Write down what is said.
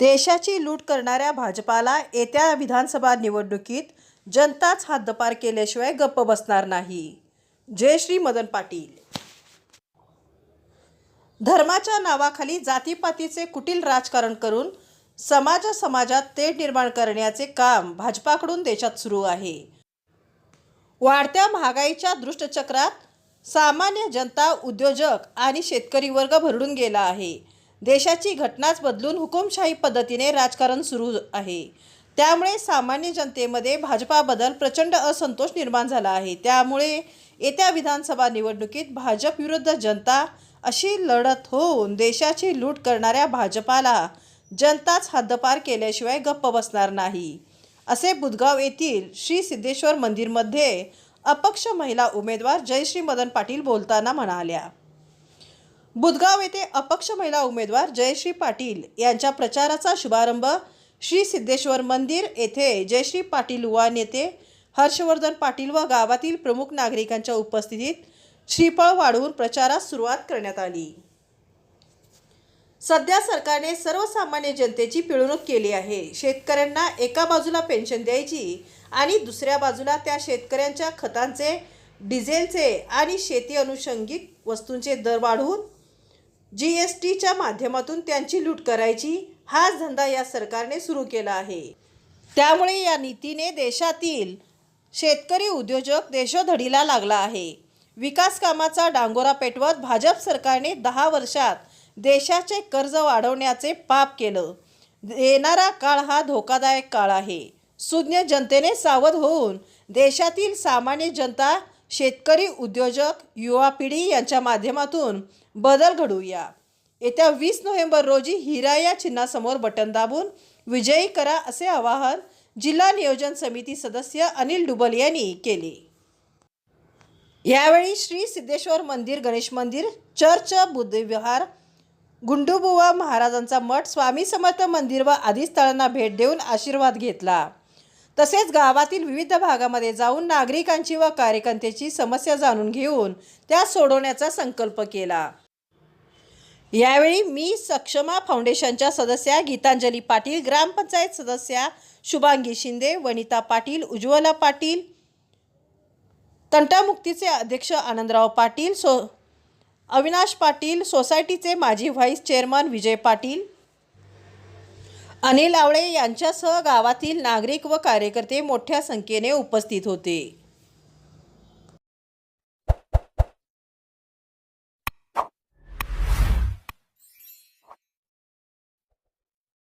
देशाची लूट करणाऱ्या भाजपाला येत्या विधानसभा निवडणुकीत जनताच हद्दपार केल्याशिवाय गप्प बसणार नाही. जयश्री मदन पाटील. धर्माच्या नावाखाली जातीपातीचे कुटील राजकारण करून समाज समाजात तेढ निर्माण करण्याचे काम भाजपाकडून देशात सुरू आहे. वाढत्या महागाईच्या दृष्टचक्रात सामान्य जनता उद्योजक आणि शेतकरी वर्ग भरडून गेला आहे. देशाची घटनाच बदलून हुकुमशाही पद्धतीने राजकारण सुरू आहे. त्यामुळे सामान्य जनतेमध्ये भाजपाबद्दल प्रचंड असंतोष निर्माण झाला आहे. त्यामुळे येत्या विधानसभा निवडणुकीत भाजप विरुद्ध जनता अशी लढत होऊन देशाची लूट करणाऱ्या भाजपाला जनताच हद्दपार केल्याशिवाय गप्प बसणार नाही. असे बुधगाव येथील श्री सिद्धेश्वर मंदिरमध्ये अपक्ष महिला उमेदवार जयश्री मदन पाटील बोलताना म्हणाल्या. बुधगाव येथे अपक्ष महिला उमेदवार जयश्री पाटील यांच्या प्रचाराचा शुभारंभ श्री सिद्धेश्वर मंदिर येथे जयश्री पाटील युवा नेते हर्षवर्धन पाटील व गावातील प्रमुख नागरिकांच्या उपस्थितीत श्रीफळ वाढवून प्रचारास सुरुवात करण्यात आली. सध्या सरकारने सर्वसामान्य जनतेची पिळवणूक केली आहे. शेतकऱ्यांना एका बाजूला पेन्शन द्यायची आणि दुसऱ्या बाजूला त्या शेतकऱ्यांच्या खतांचे डिझेलचे आणि शेती अनुषंगिक वस्तूंचे दर वाढवून जी एस टीच्या माध्यमातून त्यांची लूट करायची हाच धंदा या सरकारने सुरू केला आहे. त्यामुळे या नीतीने देशातील शेतकरी उद्योजक देशोधडीला लागला आहे. विकास कामाचा डांगोरा पेटवत भाजप सरकारने दहा वर्षात देशाचे कर्ज वाढवण्याचे पाप केलं. येणारा काळ हा धोकादायक काळ आहे. सुज्ञ जनतेने सावध होऊन देशातील सामान्य जनता शेतकरी उद्योजक युवा पिढी यांच्या माध्यमातून बदल घडवूया. येत्या वीस नोव्हेंबर रोजी हिरा या चिन्हासमोर बटन दाबून विजयी करा असे आवाहन जिल्हा नियोजन समिती सदस्य अनिल डुबल यांनी केले. यावेळी श्री सिद्धेश्वर मंदिर गणेश मंदिर चर्च बुद्धविहार गुंडुबुवा महाराजांचा मठ स्वामी समर्थ मंदिर व आदी स्थळांना भेट देऊन आशीर्वाद घेतला. तसेच गावातील विविध भागामध्ये जाऊन नागरिकांची व कार्यकर्त्यांची समस्या जाणून घेऊन त्या सोडवण्याचा संकल्प केला. यावेळी मी सक्षमा फाउंडेशनच्या सदस्या गीतांजली पाटील ग्रामपंचायत सदस्या शुभांगी शिंदे वनिता पाटील उज्ज्वला पाटील तंटामुक्तीचे अध्यक्ष आनंदराव पाटील सो अविनाश पाटील सोसायटीचे माजी व्हाईस चेअरमन विजय पाटील अनिल आवळे यांच्यासह गावातील नागरिक व कार्यकर्ते मोठ्या संख्येने उपस्थित होते.